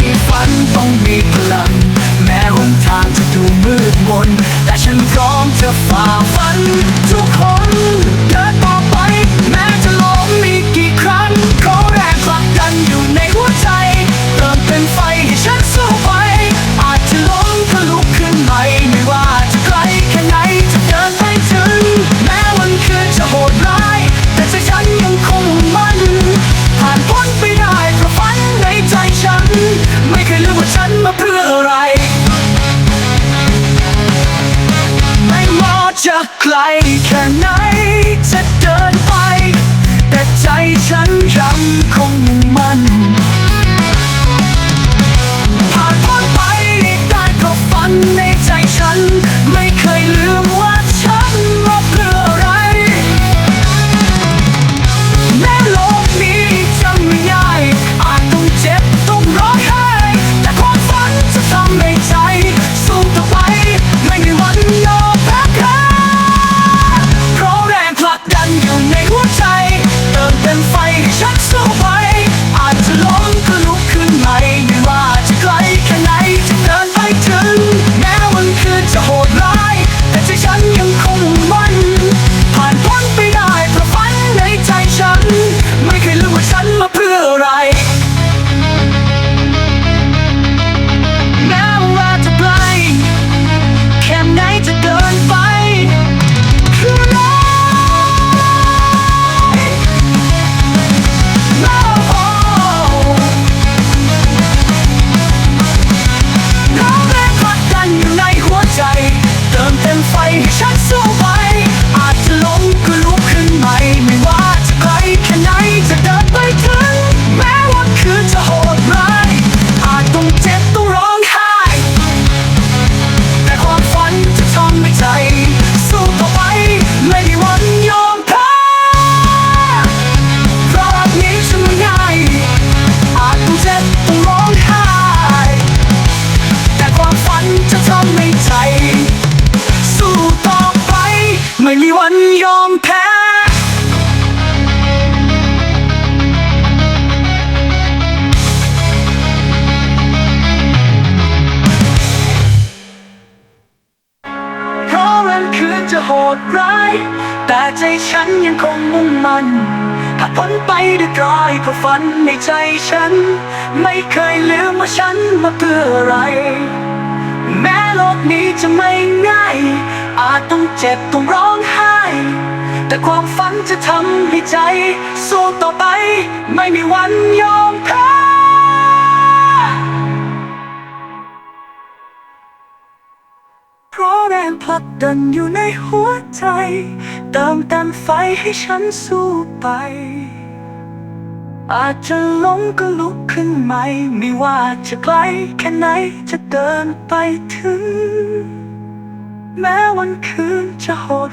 มีฝันต้องมีพลัง แม้หนทางจะดูมืดมน แต่ฉันพร้อมจะฝ่าฟันทุกคน ไม่รู้ว่าฉันมาเพื่ออะไร ไม่มอจะไกลแค่ไหนจะเดินไป แต่ใจฉันยังคงมั่น so ีวันยอมแพ้ เพราะมันคืนจะโหดร้าย แต่ใจฉันยังคงมุ่งมันผ่านพ้นไปด้วยรอยพฝันในใจฉัน ไม่เคยลืมว่าฉันมาเพื่ออะไร แม้โลกนี้จะไม่ง่าย อาจต้องเจ็บต้องร้องไห้ แต่ความฝันจะทำให้ใจ สู้ต่อไป ไม่มีวันยอมแพ้เพราะแรงผลักดันอยู่ในหัวใจ เติมเต็มไฟให้ฉันสู้ไป อาจจะล้มก็ลุกขึ้นใหม่ ไม่ว่าจะไกลแค่ไหนจะเดินไปถึง แม้วันคืนจะโหด